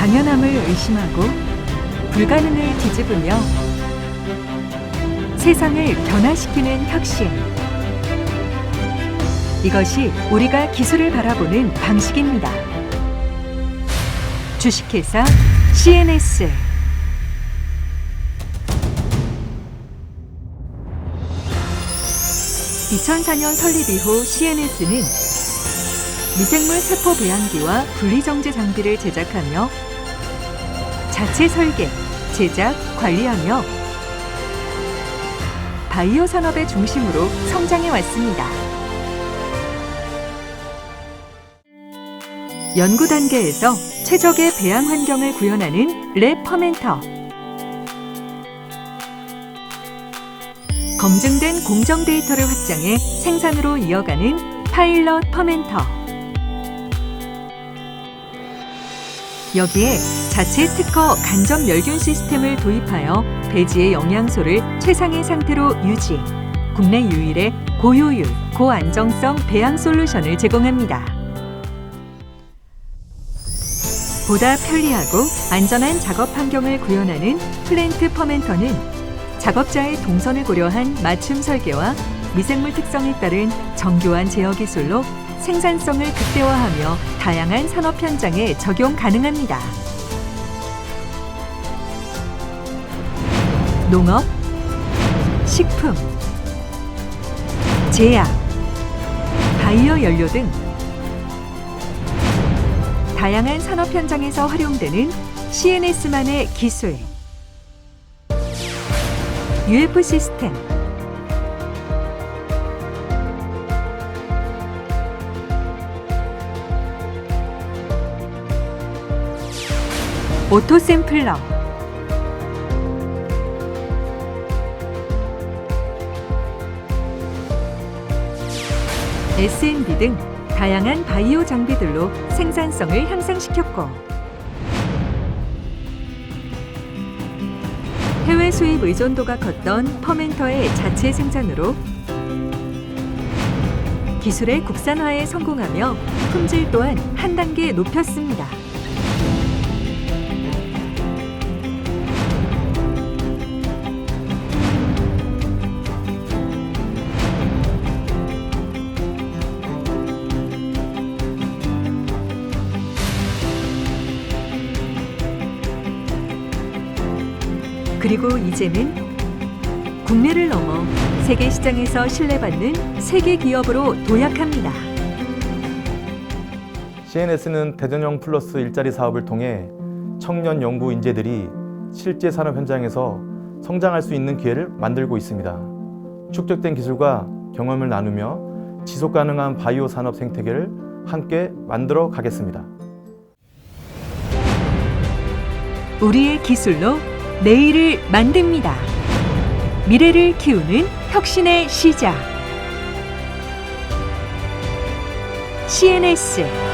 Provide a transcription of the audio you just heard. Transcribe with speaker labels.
Speaker 1: 당연함을 의심하고 불가능을 뒤집으며 세상을 변화시키는 혁신. 이것이 우리가 기술을 바라보는 방식입니다. 주식회사 CNS 2004년 설립 이후 CNS는 미생물 세포 배양기와 분리정제 장비를 제작하며 자체 설계, 제작, 관리하며 바이오 산업의 중심으로 성장해 왔습니다. 연구 단계에서 최적의 배양 환경을 구현하는 랩 퍼멘터. 검증된 공정 데이터를 확장해 생산으로 이어가는 파일럿 퍼멘터. 여기에 자체 특허 간접 멸균 시스템을 도입하여 배지의 영양소를 최상의 상태로 유지. 국내 유일의 고효율, 고안정성 배양 솔루션을 제공합니다. 보다 편리하고 안전한 작업 환경을 구현하는 플랜트 퍼멘터는 작업자의 동선을 고려한 맞춤 설계와 미생물 특성에 따른 정교한 제어 기술로 생산성을 극대화하며 다양한 산업 현장에 적용 가능합니다. 농업, 식품, 제약, 바이오 연료 등 다양한 산업 현장에서 활용되는 CNS만의 기술. UF 시스템. 오토 샘플러. S&B 등 다양한 바이오 장비들로 생산성을 향상시켰고 해외 수입 의존도가 컸던 퍼멘터의 자체 생산으로 기술의 국산화에 성공하며 품질 또한 한 단계 높였습니다. 그리고 이제는 국내를 넘어 세계 시장에서 신뢰받는 세계 기업으로 도약합니다.
Speaker 2: CNS는 대전형 플러스 일자리 사업을 통해 청년 연구 인재들이 실제 산업 현장에서 성장할 수 있는 기회를 만들고 있습니다. 축적된 기술과 경험을 나누며 지속 가능한 바이오 산업 생태계를 함께 만들어 가겠습니다.
Speaker 1: 우리의 기술로 내일을 만듭니다. 미래를 키우는 혁신의 시작. CNS